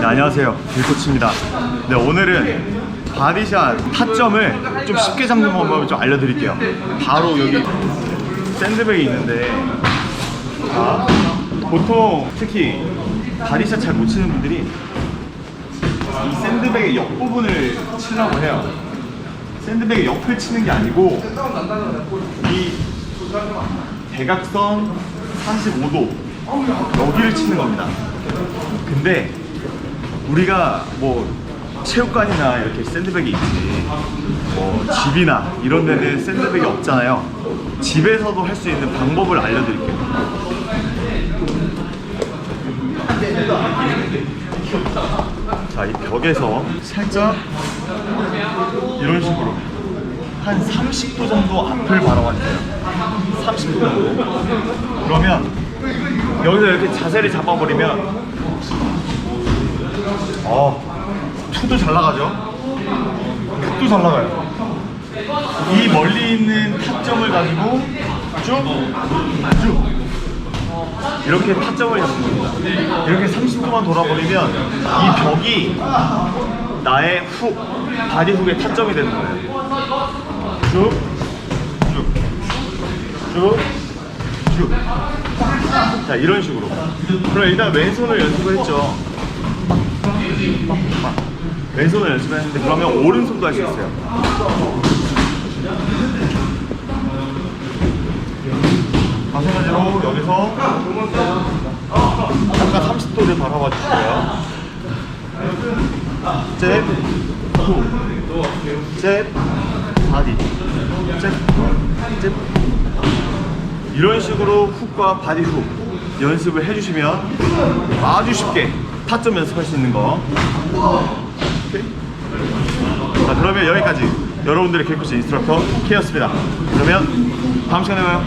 네, 안녕하세요. 빌코치입니다. 네, 오늘은 바디샷 타점을 좀 쉽게 잡는 방법을 좀 알려드릴게요. 바로 여기 샌드백이 있는데, 자, 보통 특히 바디샷 잘 못 치는 분들이 이 샌드백의 옆부분을 치려고 해요. 샌드백의 옆을 치는 게 아니고 이 대각선 45도 여기를 치는 겁니다. 근데 우리가 뭐 체육관이나 이렇게 샌드백이 있지 뭐 집이나 이런 데는 샌드백이 없잖아요. 집에서도 할 수 있는 방법을 알려드릴게요. 자, 이 벽에서 살짝 이런 식으로 한 30도 정도 앞을 바라봐주세요. 30도 정도. 그러면 여기서 이렇게 자세를 잡아버리면 어, 투도 잘 나가죠? 툭도 잘 나가요. 이 멀리 있는 타점을 가지고 쭉, 쭉. 이렇게 타점을 잡는 겁니다. 이렇게 30도만 돌아버리면 이 벽이 나의 훅, 바디 훅의 타점이 되는 거예요. 쭉, 쭉, 쭉, 쭉. 자, 이런 식으로. 그럼 일단 왼손을 연습을 했죠. 왼손을 연습했는데 그러면 오른손도 할 수 있어요. 마찬가지로 여기서 잠깐 30도를 바라봐 주시고요. 잽, 후, 잽, 바디, 잽, 잽. 이런 식으로 훅과 바디 훅 연습을 해주시면 아주 쉽게 타점 연습할 수 있는 거. 오케이? 자, 그러면 여기까지 여러분들의 개코치 인스트럭터 K였습니다. 그러면 다음 시간에 봐요.